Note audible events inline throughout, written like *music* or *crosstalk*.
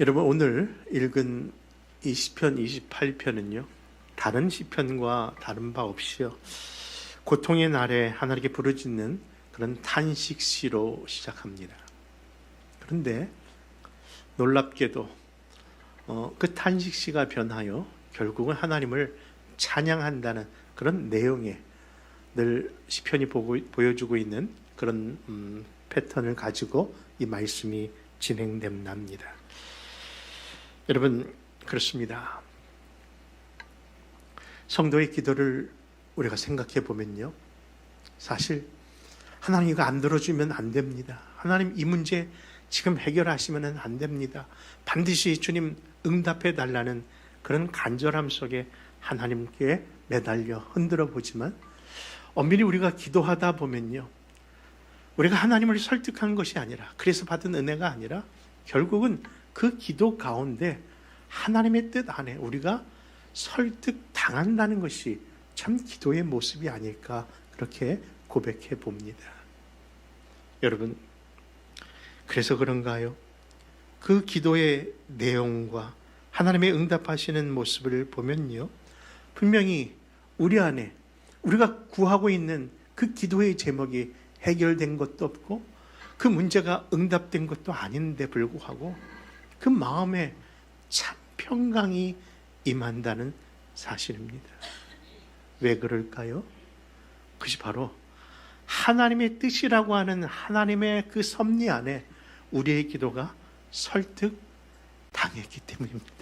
여러분 오늘 읽은 이 시편 28편은요. 다른 시편과 다른 바 없이요. 고통의 날에 하나님께 부르짖는 그런 탄식 시로 시작합니다. 그런데 놀랍게도 어, 그 탄식 시가 변하여 결국은 하나님을 찬양한다는 그런 내용에 늘 시편이 보고, 보여주고 있는 그런 음, 패턴을 가지고 이 말씀이 진행됩니다. 여러분 그렇습니다. 성도의 기도를 우리가 생각해 보면요. 사실 하나님 이거 안 들어주면 안 됩니다. 하나님 이 문제 지금 해결하시면 안 됩니다. 반드시 주님 응답해 달라는 그런 간절함 속에 하나님께 매달려 흔들어 보지만 엄밀히 우리가 기도하다 보면요. 우리가 하나님을 설득한 것이 아니라 그래서 받은 은혜가 아니라 결국은 그 기도 가운데 하나님의 뜻 안에 우리가 설득 당한다는 것이 참 기도의 모습이 아닐까 그렇게 고백해 봅니다. 여러분, 그래서 그런가요? 그 기도의 내용과 하나님의 응답하시는 모습을 보면요. 분명히 우리 안에 우리가 구하고 있는 그 기도의 제목이 해결된 것도 없고 그 문제가 응답된 것도 아닌데 불구하고 그 마음에 참 평강이 임한다는 사실입니다. 왜 그럴까요? 그것이 바로 하나님의 뜻이라고 하는 하나님의 그 섭리 안에 우리의 기도가 설득 당했기 때문입니다.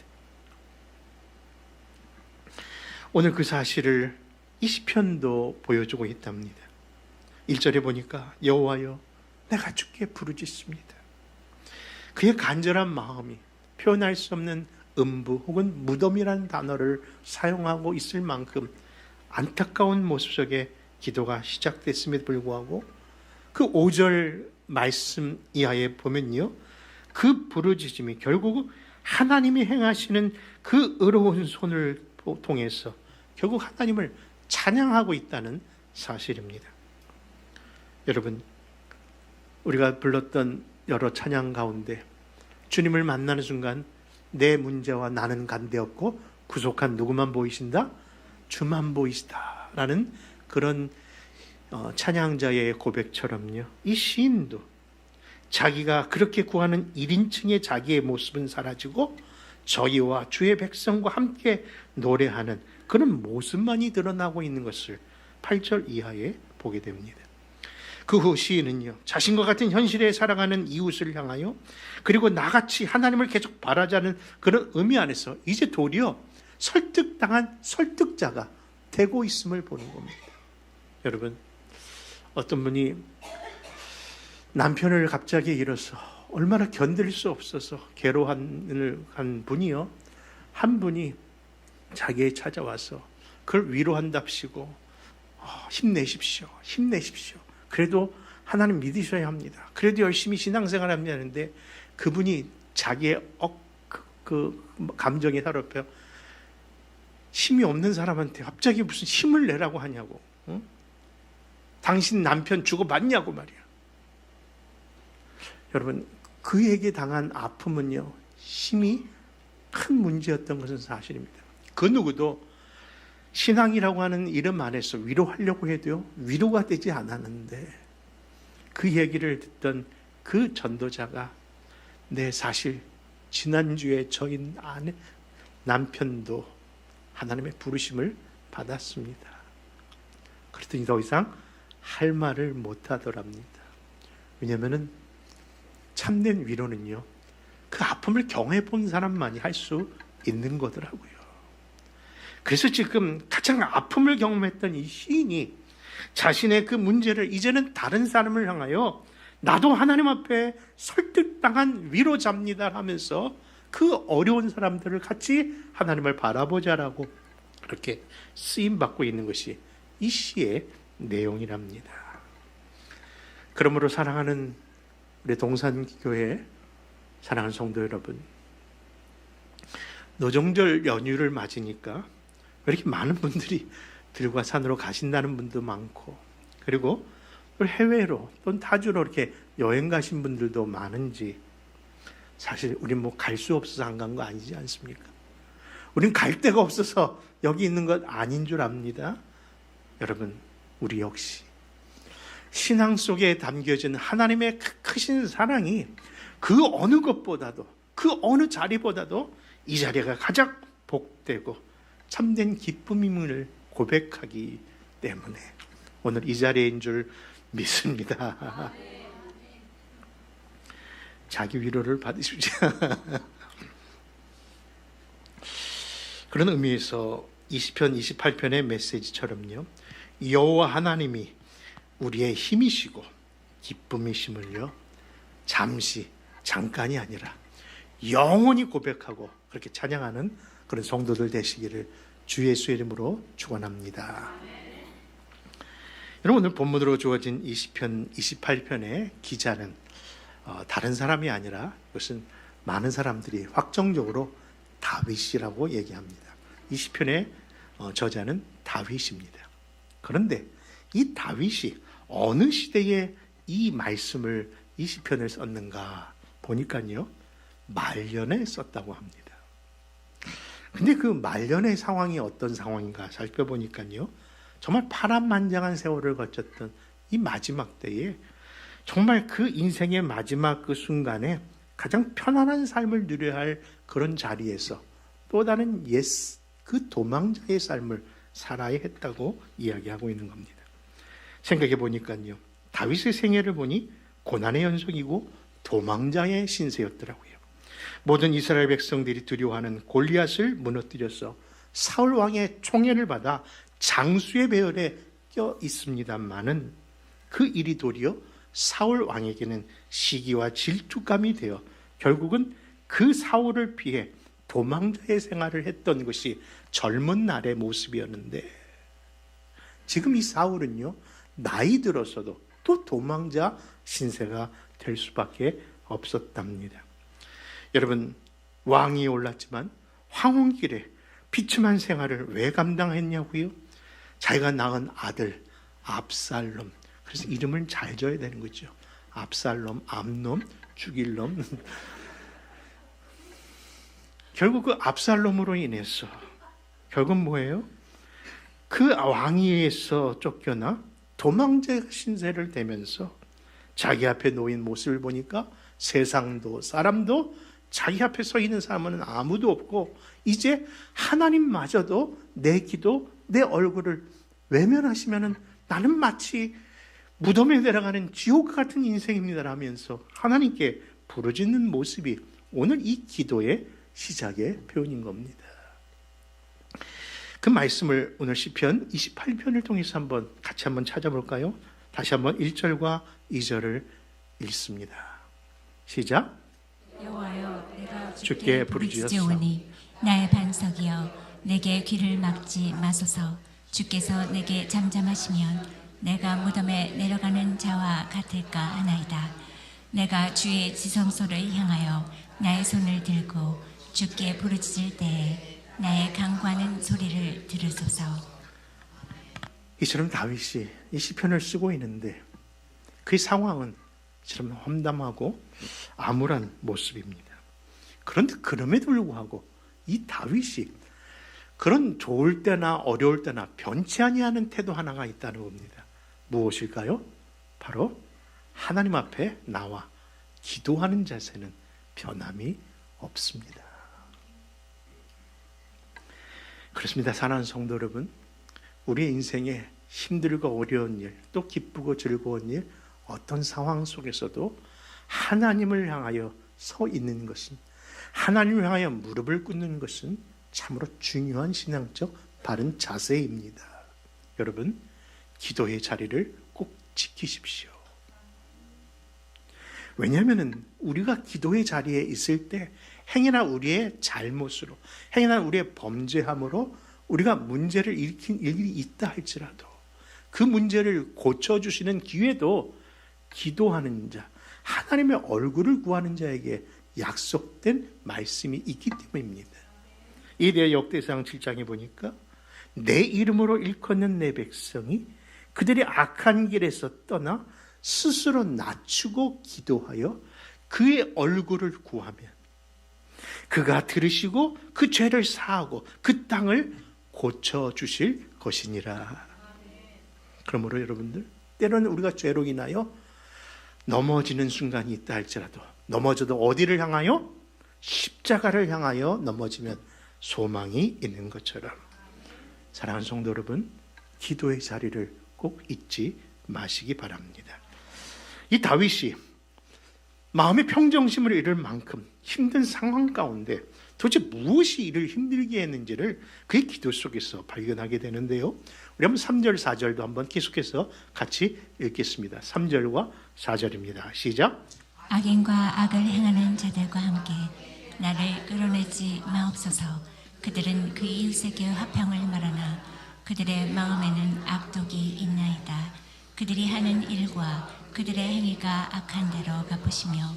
오늘 그 사실을 이 시편도 보여주고 있답니다. 1절에 보니까 여호와여 내가 주께 부르짖습니다. 그의 간절한 마음이 표현할 수 없는 음부 혹은 무덤이라는 단어를 사용하고 있을 만큼 안타까운 모습 속에 기도가 시작됐음에도 불구하고 그 5절 말씀 이하에 보면요. 그 부르짖음이 결국 하나님이 행하시는 그 의로운 손을 통해서 결국 하나님을 찬양하고 있다는 사실입니다. 여러분, 우리가 불렀던 여러 찬양 가운데 주님을 만나는 순간 내 문제와 나는 간대없고 구속한 누구만 보이신다? 주만 보이시다 라는 그런 어, 찬양자의 고백처럼요. 이 시인도 자기가 그렇게 구하는 1인칭의 자기의 모습은 사라지고 저희와 주의 백성과 함께 노래하는 그런 모습만이 드러나고 있는 것을 8절 이하에 보게 됩니다. 그 후 시인은요, 자신과 같은 현실에 살아가는 이웃을 향하여 그리고 나같이 하나님을 계속 바라자는 그런 의미 안에서 이제 도리어 설득당한 설득자가 되고 있음을 보는 겁니다. 여러분, 어떤 분이 남편을 갑자기 잃어서 얼마나 견딜 수 없어서 괴로움을 한 분이요. 한 분이 자기에 찾아와서 그걸 위로한답시고 어, 힘내십시오. 힘내십시오. 그래도 하나님 믿으셔야 합니다. 그래도 열심히 신앙생활 하는데 그분이 자기의 억, 그, 그 감정에 사로잡혀 힘이 없는 사람한테 갑자기 무슨 힘을 내라고 하냐고. 응? 당신 남편 주고 맞냐고 말이야. 여러분, 그에게 당한 아픔은요, 힘이 큰 문제였던 것은 사실입니다. 그 누구도 신앙이라고 하는 이름 안에서 위로하려고 해도요, 위로가 되지 않았는데, 그 얘기를 듣던 그 전도자가 내 사실 지난주에 저희 아내 남편도 하나님의 부르심을 받았습니다. 그랬더니 더 이상 할 말을 못 하더랍니다. 왜냐면은 참된 위로는요, 그 아픔을 경험해 본 사람만이 할 수 있는 거더라고요. 그래서 지금 가장 아픔을 경험했던 이 시인이 자신의 그 문제를 이제는 다른 사람을 향하여 나도 하나님 앞에 설득당한 위로자입니다 하면서 그 어려운 사람들을 같이 하나님을 바라보자라고 그렇게 쓰임 받고 있는 것이 이 시의 내용이랍니다. 그러므로 사랑하는 우리 동산교회 사랑하는 성도 여러분, 노정절 연휴를 맞으니까 왜 이렇게 많은 분들이 들과 산으로 가신다는 분도 많고 그리고 또 해외로 또는 타주로 이렇게 여행 가신 분들도 많은지 사실 우린 뭐 갈 수 없어서 안 간 거 아니지 않습니까? 우린 갈 데가 없어서 여기 있는 것 아닌 줄 압니다. 여러분, 우리 역시 신앙 속에 담겨진 하나님의 크- 크신 사랑이 그 어느 것보다도 그 어느 자리보다도 이 자리가 가장 복되고 참된 기쁨임을 고백하기 때문에 오늘 이 자리인 줄 믿습니다. 자기 위로를 받으십시오. *laughs* 그런 의미에서 20편, 28편의 메시지처럼요. 여호와 하나님이 우리의 힘이시고 기쁨이심을요. 잠시 잠깐이 아니라 영원히 고백하고 그렇게 찬양하는 그런 성도들 되시기를 주 예수의 이름으로 축원합니다. 여러분 오늘 본문으로 주어진 20편, 28편의 기자는 어, 다른 사람이 아니라 이것은 많은 사람들이 확정적으로 다윗이라고 얘기합니다. 20편의 어, 저자는 다윗입니다. 그런데 이 다윗이 어느 시대에 이 말씀을 20편을 썼는가 보니까요. 말년에 썼다고 합니다. 근데 그 말년의 상황이 어떤 상황인가 살펴보니까요. 정말 파란만장한 세월을 거쳤던 이 마지막 때에 정말 그 인생의 마지막 그 순간에 가장 편안한 삶을 누려야 할 그런 자리에서 또 다른 옛그 도망자의 삶을 살아야 했다고 이야기하고 있는 겁니다. 생각해 보니까요. 다윗의 생애를 보니 고난의 연속이고 도망자의 신세였더라고요. 모든 이스라엘 백성들이 두려워하는 골리앗을 무너뜨려서 사울 왕의 총애를 받아 장수의 배열에 껴 있습니다만은 그 일이 도리어 사울 왕에게는 시기와 질투감이 되어 결국은 그 사울을 피해 도망자의 생활을 했던 것이 젊은 날의 모습이었는데 지금 이 사울은요 나이 들어서도 또 도망자 신세가 될 수밖에 없었답니다. 여러분 왕이 올랐지만 황혼길에 비참한 생활을 왜 감당했냐고요? 자기가 낳은 아들 압살롬 그래서 이름을 잘 져야 되는 거죠. 압살롬, 암놈, 죽일 놈. *laughs* 결국 그 압살롬으로 인해서 결국 뭐예요? 그 왕위에서 쫓겨나 도망자 신세를 대면서 자기 앞에 놓인 모습을 보니까 세상도 사람도 자기 앞에 서 있는 사람은 아무도 없고 이제 하나님마저도 내 기도 내 얼굴을 외면하시면은 나는 마치 무덤에 내려가는 지옥 같은 인생입니다라면서 하나님께 부르짖는 모습이 오늘 이 기도의 시작의 표현인 겁니다. 그 말씀을 오늘 시편 28편을 통해서 한번 같이 한번 찾아볼까요? 다시 한번 1절과 2절을 읽습니다. 시작. 여호와여 주께. 부르짖으오니 나의 반석이여 내게 귀를 막지 마소서 주께서 내게 잠잠하시면 내가 무덤에 내려가는 자와 같을까 하나이다 내가 주의 지성소를 향하여 나의 손을 들고 주께 부르짖을 때에 나의 강구하는 소리를 들으소서 이처럼 다윗이 이 시편을 쓰고 있는데 그 상황은 이처럼 험담하고 암울한 모습입니다. 그런데 그럼에도 불구하고 이 다윗이 그런 좋을 때나 어려울 때나 변치 아니하는 태도 하나가 있다는 겁니다. 무엇일까요? 바로 하나님 앞에 나와 기도하는 자세는 변함이 없습니다. 그렇습니다. 사랑하는 성도 여러분. 우리 인생에 힘들고 어려운 일, 또 기쁘고 즐거운 일, 어떤 상황 속에서도 하나님을 향하여 서 있는 것은, 하나님을 향하여 무릎을 꿇는 것은 참으로 중요한 신앙적 바른 자세입니다. 여러분, 기도의 자리를 꼭 지키십시오. 왜냐하면 우리가 기도의 자리에 있을 때 행여나 우리의 잘못으로, 행여나 우리의 범죄함으로 우리가 문제를 일으킨 일이 있다 할지라도 그 문제를 고쳐주시는 기회도 기도하는 자, 하나님의 얼굴을 구하는 자에게 약속된 말씀이 있기 때문입니다. 이대 역대상 7장에 보니까 내 이름으로 일컫는 내 백성이 그들이 악한 길에서 떠나 스스로 낮추고 기도하여 그의 얼굴을 구하면 그가 들으시고 그 죄를 사하고 그 땅을 고쳐 주실 것이니라. 그러므로 여러분들 때로는 우리가 죄로 인하여 넘어지는 순간이 있다 할지라도 넘어져도 어디를 향하여 십자가를 향하여 넘어지면 소망이 있는 것처럼 사랑하는 성도 여러분 기도의 자리를 꼭 잊지 마시기 바랍니다. 이 다윗이 마음의 평정심을 잃을 만큼 힘든 상황 가운데 도대체 무엇이 이를 힘들게 했는지를 그의 기도 속에서 발견하게 되는데요. 우리 한번 3절, 4절도 한번 계속해서 같이 읽겠습니다. 3절과 4절입니다. 시작. 악인과 악을 행하는 자들과 함께 나를 끌어내지 마옵소서. 그들은 그 이웃에게 화평을 말하나 그들의 마음에는 악독이 있나이다. 그들이 하는 일과 그들의 행위가 악한 대로 갚으시며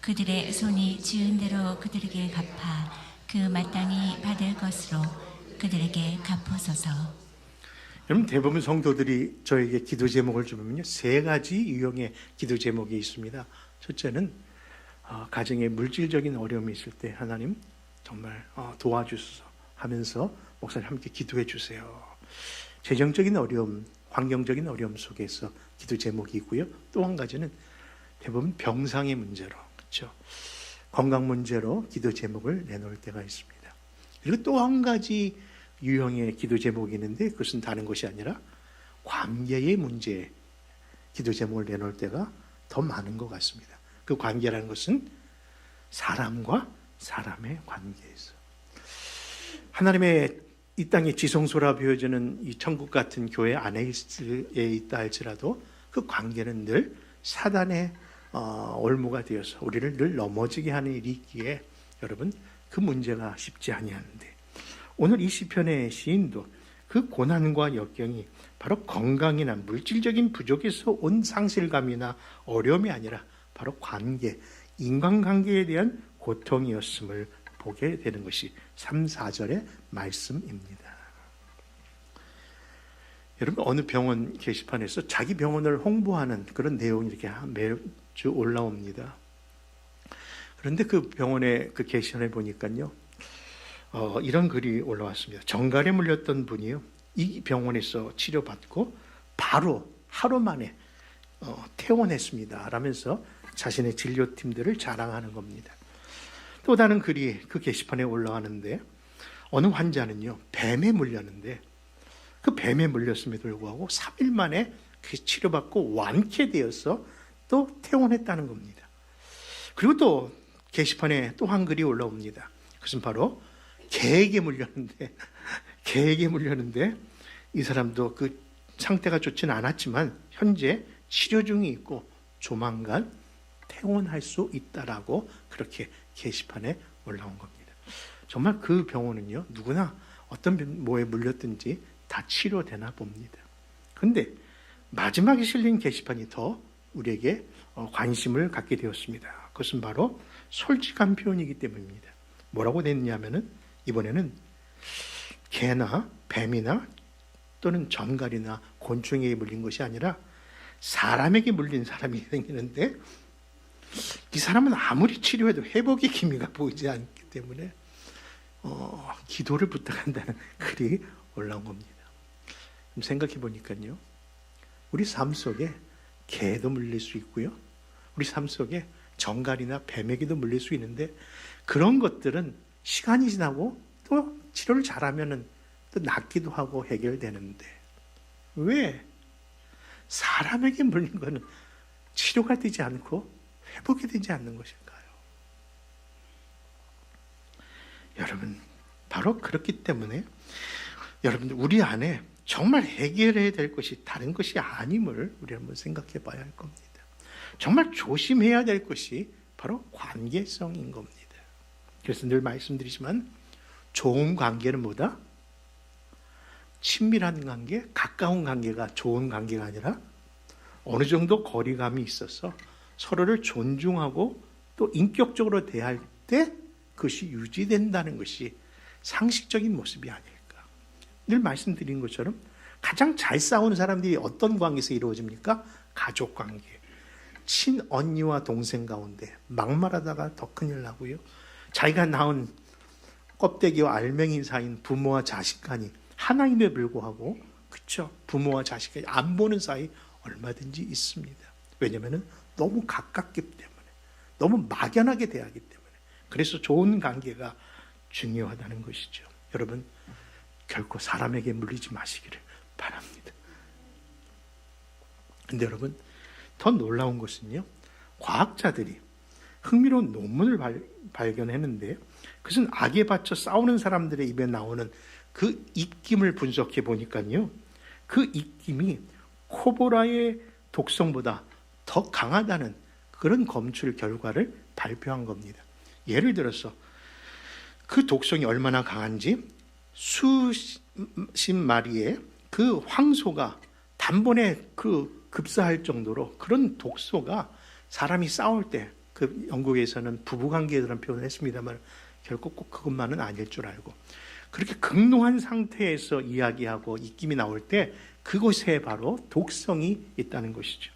그들의 손이 지은 대로 그들에게 갚아 그 마땅히 받을 것으로 그들에게 갚으소서. 여러분 대부분 성도들이 저에게 기도 제목을 주면요 세 가지 유형의 기도 제목이 있습니다. 첫째는 어, 가정에 물질적인 어려움이 있을 때 하나님 정말 어, 도와주소서 하면서 목사님 함께 기도해 주세요. 재정적인 어려움, 환경적인 어려움 속에서 기도 제목이 있고요. 또 한 가지는 대부분 병상의 문제로 그렇죠. 건강 문제로 기도 제목을 내놓을 때가 있습니다. 그리고 또 한 가지 유형의 기도 제목이 있는데 그것은 다른 것이 아니라 관계의 문제 기도 제목을 내놓을 때가 더 많은 것 같습니다. 그 관계라는 것은 사람과 사람의 관계에서 하나님의 이 땅의 지성소라 비워지는 이 천국 같은 교회 안에 있다 할지라도 그 관계는 늘 사단의 어, 올무가 되어서 우리를 늘 넘어지게 하는 일이 있기에 여러분 그 문제가 쉽지 아니하는데 오늘 이 시편의 시인도 그 고난과 역경이 바로 건강이나 물질적인 부족에서 온 상실감이나 어려움이 아니라 바로 관계, 인간관계에 대한 고통이었음을 보게 되는 것이 3, 4절의 말씀입니다. 여러분 어느 병원 게시판에서 자기 병원을 홍보하는 그런 내용이 이렇게 매주 올라옵니다. 그런데 그 병원의 그 게시판에 보니까요. 어, 이런 글이 올라왔습니다. 정갈에 물렸던 분이요. 이 병원에서 치료받고 바로 하루 만에 어, 퇴원했습니다. 라면서 자신의 진료팀들을 자랑하는 겁니다. 또 다른 글이 그 게시판에 올라가는데 어느 환자는요. 뱀에 물렸는데 그 뱀에 물렸음에도 불구하고 3일 만에 그 치료받고 완쾌되어서 또 퇴원했다는 겁니다. 그리고 또 게시판에 또 한 글이 올라옵니다. 그것은 바로 개에게 물렸는데 *laughs* 개에게 물렸는데 이 사람도 그 상태가 좋지는 않았지만 현재 치료 중에 있고 조만간 퇴원할 수 있다라고 그렇게 게시판에 올라온 겁니다. 정말 그 병원은요 누구나 어떤 병- 뭐에 물렸든지 다 치료되나 봅니다. 근데 마지막에 실린 게시판이 더 우리에게 어, 관심을 갖게 되었습니다. 그것은 바로 솔직한 표현이기 때문입니다. 뭐라고 됐냐면은 이번에는 개나 뱀이나 또는 전갈이나 곤충에게 물린 것이 아니라 사람에게 물린 사람이 *laughs* 생기는데 이 사람은 아무리 치료해도 회복의 기미가 보이지 않기 때문에 어, 기도를 부탁한다는 *laughs* 글이 올라온 겁니다. 생각해 보니까요, 우리 삶 속에 개도 물릴 수 있고요, 우리 삶 속에 정갈이나 뱀에게도 물릴 수 있는데 그런 것들은 시간이 지나고 또 치료를 잘하면은 또 낫기도 하고 해결되는데 왜 사람에게 물린 거는 치료가 되지 않고 회복이 되지 않는 것일까요? 여러분 바로 그렇기 때문에 여러분들 우리 안에 정말 해결해야 될 것이 다른 것이 아님을 우리 한번 생각해 봐야 할 겁니다. 정말 조심해야 될 것이 바로 관계성인 겁니다. 그래서 늘 말씀드리지만 좋은 관계는 뭐다? 친밀한 관계, 가까운 관계가 좋은 관계가 아니라 어느 정도 거리감이 있어서 서로를 존중하고 또 인격적으로 대할 때 그것이 유지된다는 것이 상식적인 모습이 아닐까. 늘 말씀드린 것처럼 가장 잘 싸우는 사람들이 어떤 관계에서 이루어집니까? 가족 관계. 친언니와 동생 가운데 막말하다가 더 큰일 나고요. 자기가 낳은 껍데기와 알맹이 사이인 부모와 자식 간이 하나님에 불구하고 그렇죠. 부모와 자식 간이 안 보는 사이 얼마든지 있습니다. 왜냐하면 너무 가깝기 때문에 너무 막연하게 대하기 때문에 그래서 좋은 관계가 중요하다는 것이죠. 여러분 결코 사람에게 물리지 마시기를 바랍니다. 근데 여러분 더 놀라운 것은요. 과학자들이 흥미로운 논문을 발, 발견했는데 그것은 악에 받쳐 싸우는 사람들의 입에 나오는 그 입김을 분석해 보니까요. 그 입김이 코보라의 독성보다 더 강하다는 그런 검출 결과를 발표한 겁니다. 예를 들어서 그 독성이 얼마나 강한지 수십 마리의 그 황소가 단번에 그 급사할 정도로 그런 독소가 사람이 싸울 때 그 영국에서는 부부관계라는 표현을 했습니다만 결국 꼭 그것만은 아닐 줄 알고 그렇게 극노한 상태에서 이야기하고 입김이 나올 때 그곳에 바로 독성이 있다는 것이죠.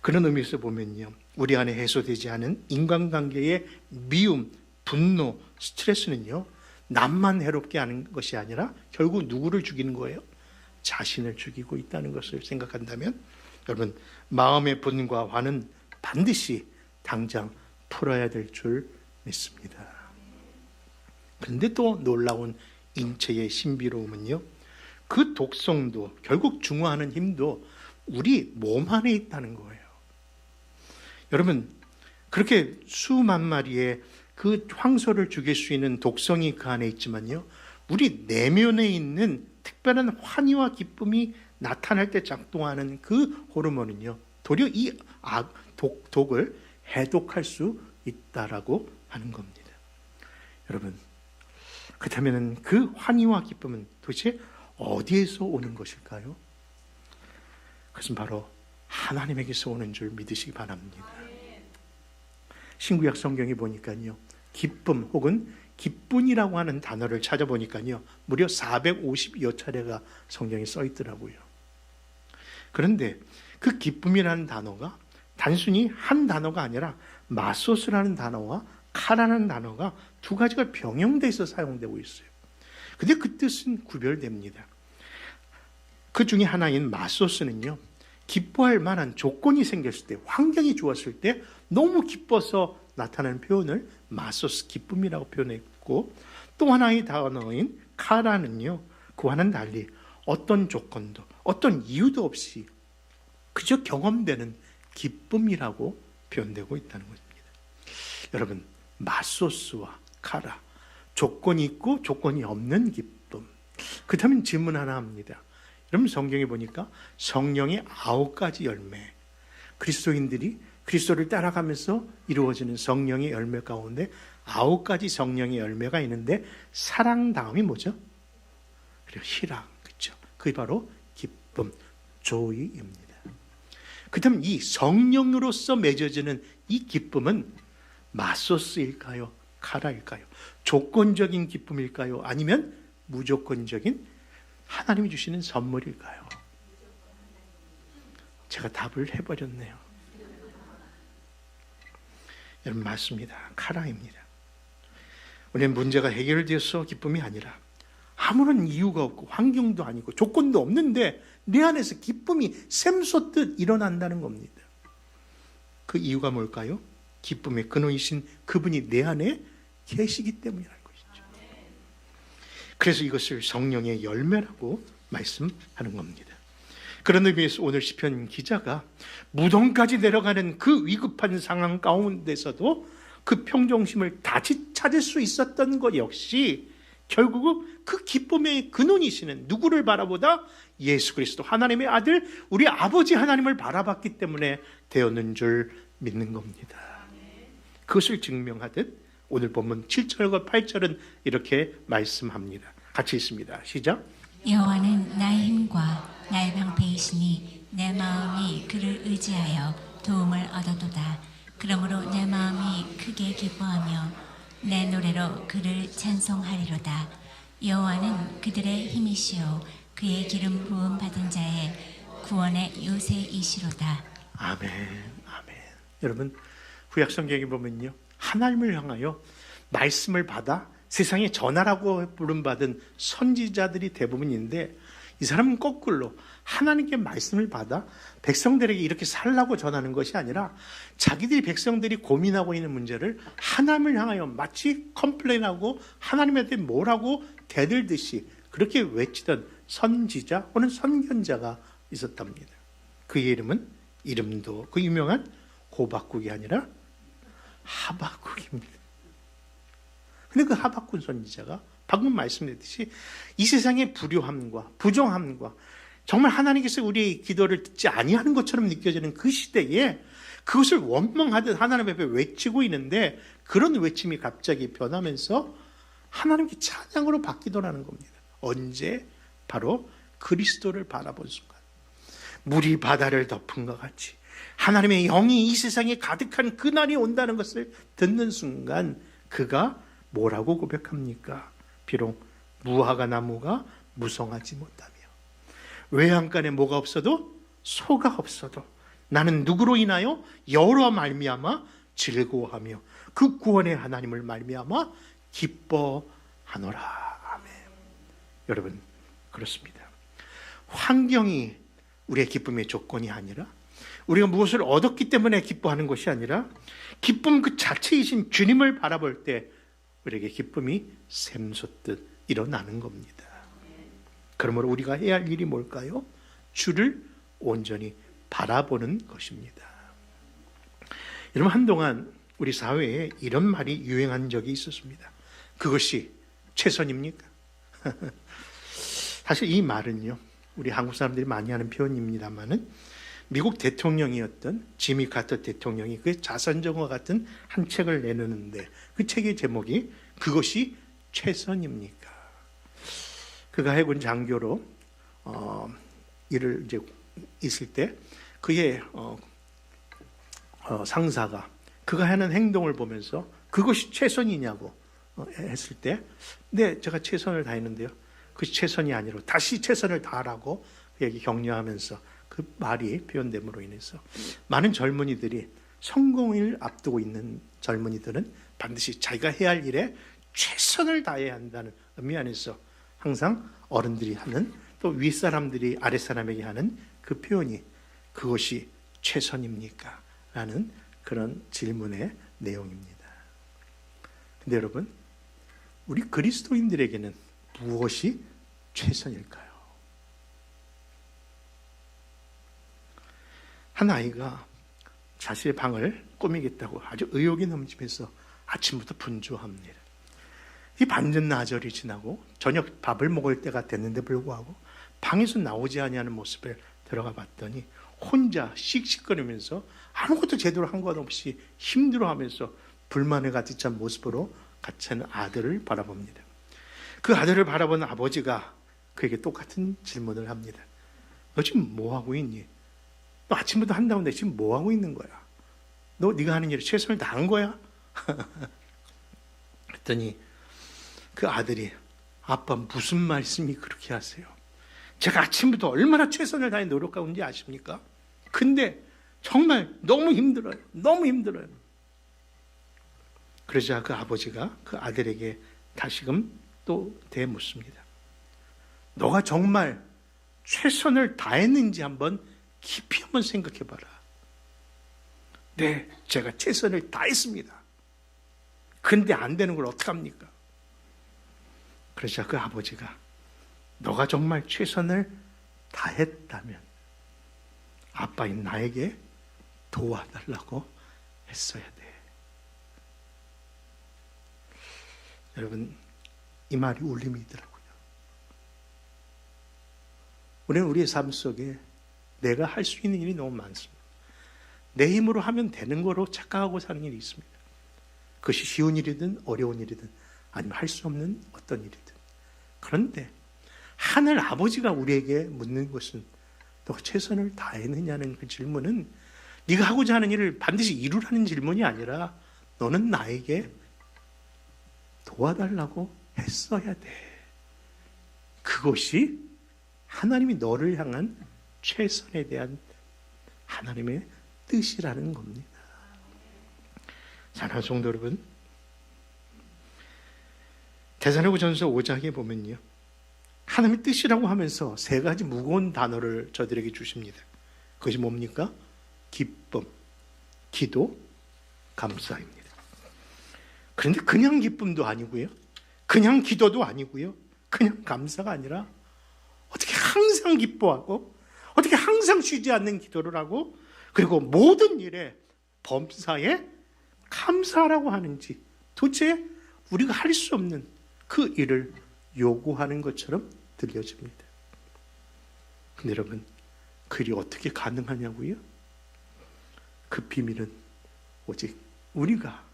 그런 의미에서 보면요. 우리 안에 해소되지 않은 인간관계의 미움, 분노, 스트레스는요. 남만 해롭게 하는 것이 아니라 결국 누구를 죽이는 거예요? 자신을 죽이고 있다는 것을 생각한다면 여러분 마음의 분과 화는 반드시 당장 풀어야 될 줄 믿습니다. 그런데 또 놀라운 인체의 신비로움은요. 그 독성도 결국 중화하는 힘도 우리 몸 안에 있다는 거예요. 여러분 그렇게 수만 마리의 그 황소를 죽일 수 있는 독성이 그 안에 있지만요. 우리 내면에 있는 특별한 환희와 기쁨이 나타날 때 작동하는 그 호르몬은요. 도리어 이 악, 독, 독을 해독할 수 있다라고 하는 겁니다. 여러분, 그렇다면 그 환희와 기쁨은 도대체 어디에서 오는 것일까요? 그것은 바로 하나님에게서 오는 줄 믿으시기 바랍니다. 신구약 성경에 보니까요. 기쁨 혹은 기쁨이라고 하는 단어를 찾아보니까요. 무려 450여 차례가 성경에 써 있더라고요. 그런데 그 기쁨이라는 단어가 단순히 한 단어가 아니라 마소스라는 단어와 카라는 단어가 두 가지가 병용돼서 사용되고 있어요. 근데 그 뜻은 구별됩니다. 그 중에 하나인 마소스는요. 기뻐할 만한 조건이 생겼을 때, 환경이 좋았을 때 너무 기뻐서 나타나는 표현을 마소스 기쁨이라고 표현했고 또 하나의 단어인 카라는요. 그와는 달리 어떤 조건도 어떤 이유도 없이 그저 경험되는 기쁨이라고 표현되고 있다는 것입니다. 여러분, 마소스와 카라 조건이 있고 조건이 없는 기쁨. 그렇다면 질문 하나 합니다. 여러분 성경에 보니까 성령의 아홉 가지 열매. 그리스도인들이 그리스도를 따라가면서 이루어지는 성령의 열매 가운데 아홉 가지 성령의 열매가 있는데 사랑 다음이 뭐죠? 그리고 희락, 그렇죠? 그게 바로 기쁨, 조이입니다. 그렇다면 이 성령으로서 맺어지는 이 기쁨은 마소스일까요? 카라일까요? 조건적인 기쁨일까요? 아니면 무조건적인 하나님이 주시는 선물일까요? 제가 답을 해버렸네요. 여러분 맞습니다. 카라입니다. 우리는 문제가 해결되어서 기쁨이 아니라 아무런 이유가 없고 환경도 아니고 조건도 없는데 내 안에서 기쁨이 샘솟듯 일어난다는 겁니다. 그 이유가 뭘까요? 기쁨의 근원이신 그분이 내 안에 계시기 때문이라는 것이죠. 그래서 이것을 성령의 열매라고 말씀하는 겁니다. 그런 의미에서 오늘 시편 기자가 무덤까지 내려가는 그 위급한 상황 가운데서도 그 평정심을 다시 찾을 수 있었던 것 역시 결국은 그 기쁨의 근원이시는 누구를 바라보다 예수 그리스도 하나님의 아들 우리 아버지 하나님을 바라봤기 때문에 되었는 줄 믿는 겁니다. 그것을 증명하듯 오늘 본문 7절과 8절은 이렇게 말씀합니다. 같이 있습니다. 시작. 여호와는 나의 힘과 나의 방패이시니 내 마음이 그를 의지하여 도움을 얻어도다. 그러므로 내 마음이 크게 기뻐하며 내 노래로 그를 찬송하리로다. 여호와는 그들의 힘이시요 그의 기름 부음 받은 자의 구원의 요새이시로다. 아멘. 아멘. 여러분 구약 성경에 보면요 하나님을 향하여 말씀을 받아 세상에 전하라고 부름받은 선지자들이 대부분인데 이 사람은 거꾸로 하나님께 말씀을 받아 백성들에게 이렇게 살라고 전하는 것이 아니라 자기들이 백성들이 고민하고 있는 문제를 하나님을 향하여 마치 컴플레인하고 하나님한테 뭐라고 대들듯이 그렇게 외치던 선지자 혹은 선견자가 있었답니다. 그의 이름은 이름도 그 유명한 호박국이 아니라 하박국입니다. 근데 그 하박국 선지자가 방금 말씀드렸듯이 이 세상의 불효함과 부정함과 정말 하나님께서 우리의 기도를 듣지 아니하는 것처럼 느껴지는 그 시대에 그것을 원망하듯 하나님 앞에 외치고 있는데 그런 외침이 갑자기 변하면서 하나님께 찬양으로 바뀌더라는 겁니다. 언제? 바로 그리스도를 바라본 순간. 물이 바다를 덮은 것 같이 하나님의 영이 이 세상에 가득한 그날이 온다는 것을 듣는 순간 그가 뭐라고 고백합니까? 비록 무화과 나무가 무성하지 못하며 외양간에 뭐가 없어도 소가 없어도 나는 누구로 인하여 여호와 말미암아 즐거워하며 그 구원의 하나님을 말미암아 기뻐하노라. 아멘. 여러분 그렇습니다. 환경이 우리의 기쁨의 조건이 아니라 우리가 무엇을 얻었기 때문에 기뻐하는 것이 아니라 기쁨 그 자체이신 주님을 바라볼 때 우리에게 기쁨이 샘솟듯 일어나는 겁니다. 그러므로 우리가 해야 할 일이 뭘까요? 주를 온전히 바라보는 것입니다. 여러분 한동안 우리 사회에 이런 말이 유행한 적이 있었습니다. 그것이 최선입니까? *laughs* 사실 이 말은요. 우리 한국 사람들이 많이 하는 표현입니다만은 미국 대통령이었던 지미 카터 대통령이 그 자선정과 같은 한 책을 내놓는데 그 책의 제목이 그것이 최선입니까? 그가 해군 장교로 어, 일을 이제 있을 때 그의 어, 어, 상사가 그가 하는 행동을 보면서 그것이 최선이냐고 어, 했을 때, 네 제가 최선을 다했는데요. 그것이 최선이 아니라 다시 최선을 다하라고 그에게 격려하면서 그 말이 표현됨으로 인해서 많은 젊은이들이 성공을 앞두고 있는 젊은이들은 반드시 자기가 해야 할 일에 최선을 다해야 한다는 의미 안에서 항상 어른들이 하는 또 윗사람들이 아랫사람에게 하는 그 표현이 그것이 최선입니까? 라는 그런 질문의 내용입니다. 근데 여러분, 우리 그리스도인들에게는 무엇이 최선일까요? 한 아이가 자신의 방을 꾸미겠다고 아주 의욕이 넘치면서 아침부터 분주합니다. 이 반전 나절이 지나고 저녁 밥을 먹을 때가 됐는데 불구하고 방에서 나오지 아니하는 모습을 들어가 봤더니 혼자 씩씩거리면서 아무것도 제대로 한 것 없이 힘들어하면서 불만에 가득 찬 모습으로 갇힌 아들을 바라봅니다. 그 아들을 바라본 아버지가 그에게 똑같은 질문을 합니다. 너 지금 뭐 하고 있니? 너 아침부터 한다는데 지금 뭐 하고 있는 거야? 너 네가 하는 일에 최선을 다한 거야? *laughs* 그랬더니 그 아들이 아빠 무슨 말씀이 그렇게 하세요? 제가 아침부터 얼마나 최선을 다해 노력하고 있는지 아십니까? 근데 정말 너무 힘들어요. 너무 힘들어요. 그러자 그 아버지가 그 아들에게 다시금 또 대묻습니다. 너가 정말 최선을 다했는지 한번 깊이 한번 생각해 봐라. 네, 제가 최선을 다했습니다. 근데 안 되는 걸 어떡합니까? 그러자 그 아버지가 너가 정말 최선을 다했다면 아빠인 나에게 도와달라고 했어야 돼. 여러분, 이 말이 울림이더라고요. 우리는 우리의 삶 속에 내가 할 수 있는 일이 너무 많습니다. 내 힘으로 하면 되는 거로 착각하고 사는 일이 있습니다. 그것이 쉬운 일이든 어려운 일이든 아니면 할 수 없는 어떤 일이든. 그런데 하늘 아버지가 우리에게 묻는 것은 너가 최선을 다했느냐는 그 질문은 네가 하고자 하는 일을 반드시 이루라는 질문이 아니라 너는 나에게 도와달라고 했어야 돼. 그것이 하나님이 너를 향한 최선에 대한 하나님의 뜻이라는 겁니다. 사랑하는 성도 여러분, 대사로전서 5장에 보면요. 하나님의 뜻이라고 하면서 세 가지 무거운 단어를 저들에게 주십니다. 그것이 뭡니까? 기쁨, 기도, 감사입니다. 그런데 그냥 기쁨도 아니고요. 그냥 기도도 아니고요. 그냥 감사가 아니라 어떻게 항상 기뻐하고 어떻게 항상 쉬지 않는 기도를 하고 그리고 모든 일에 범사에 감사라고 하는지 도대체 우리가 할 수 없는 그 일을 요구하는 것처럼 들려집니다. 근데 여러분, 그 일이 어떻게 가능하냐고요? 그 비밀은 오직 우리가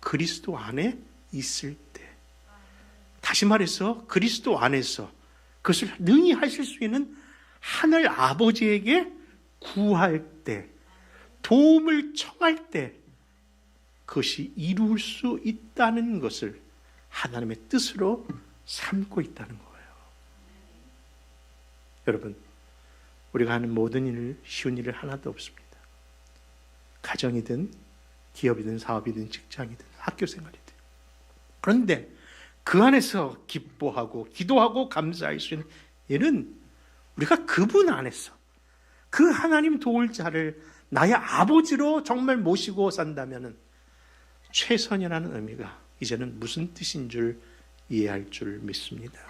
그리스도 안에 있을 때. 다시 말해서 그리스도 안에서 그것을 능히 하실 수 있는 하늘 아버지에게 구할 때, 도움을 청할 때, 그것이 이룰 수 있다는 것을 하나님의 뜻으로 삼고 있다는 거예요. 여러분, 우리가 하는 모든 일, 쉬운 일은 하나도 없습니다. 가정이든, 기업이든, 사업이든, 직장이든, 학교 생활이든. 그런데 그 안에서 기뻐하고, 기도하고, 감사할 수 있는 일은 우리가 그분 안에서 그 하나님 도울 자를 나의 아버지로 정말 모시고 산다면 최선이라는 의미가 이제는 무슨 뜻인 줄 이해할 줄 믿습니다.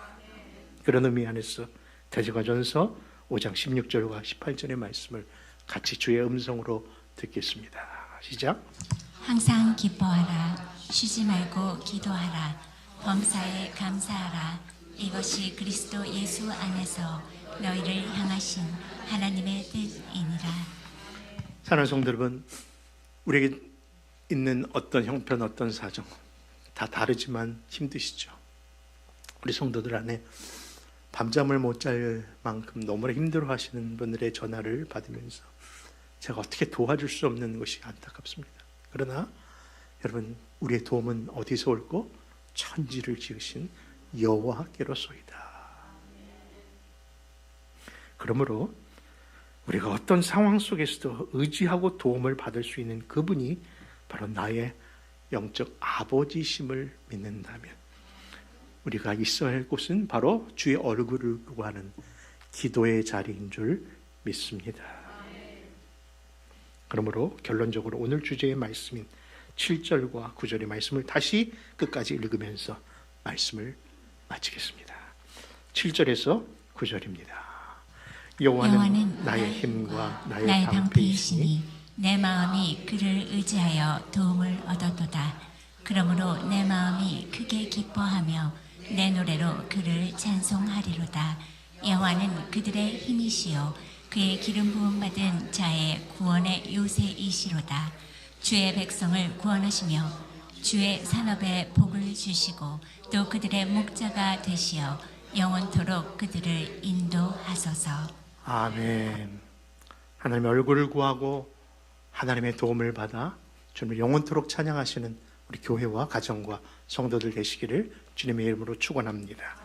그런 의미 안에서 대제과전서 5장 16절과 18절의 말씀을 같이 주의 음성으로 듣겠습니다. 시작. 항상 기뻐하라 쉬지 말고 기도하라 범사에 감사하라 이것이 그리스도 예수 안에서 너희를 향하신 하나님의 뜻이니라 사랑하는 성도 여러분, 우리에게 있는 어떤 형편, 어떤 사정 다 다르지만 힘드시죠. 우리 성도들 안에 밤잠을 못 잘 만큼 너무나 힘들어하시는 분들의 전화를 받으면서 제가 어떻게 도와줄 수 없는 것이 안타깝습니다. 그러나 여러분 우리의 도움은 어디서 올고 천지를 지으신 여호와께로소이다. 그러므로 우리가 어떤 상황 속에서도 의지하고 도움을 받을 수 있는 그분이 바로 나의 영적 아버지심을 믿는다면 우리가 있어야 할 곳은 바로 주의 얼굴을 구하는 기도의 자리인 줄 믿습니다. 그러므로 결론적으로 오늘 주제의 말씀인 7절과 9절의 말씀을 다시 끝까지 읽으면서 말씀을 마치겠습니다. 7절에서 9절입니다. 여호와는 여호와는 나의 힘과 나의, 나의 방패이시니 내 마음이 그를 의지하여 도움을 얻었도다. 그러므로 내 마음이 크게 기뻐하며 내 노래로 그를 찬송하리로다. 여호와는 그들의 힘이시요 그의 기름 부음 받은 자의 구원의 요새이시로다. 주의 백성을 구원하시며 주의 산업에 복을 주시고 또 그들의 목자가 되시어 영원토록 그들을 인도하소서. 아멘. 하나님의 얼굴을 구하고 하나님의 도움을 받아 주님을 영원토록 찬양하시는 우리 교회와 가정과 성도들 되시기를 주님의 이름으로 축원합니다.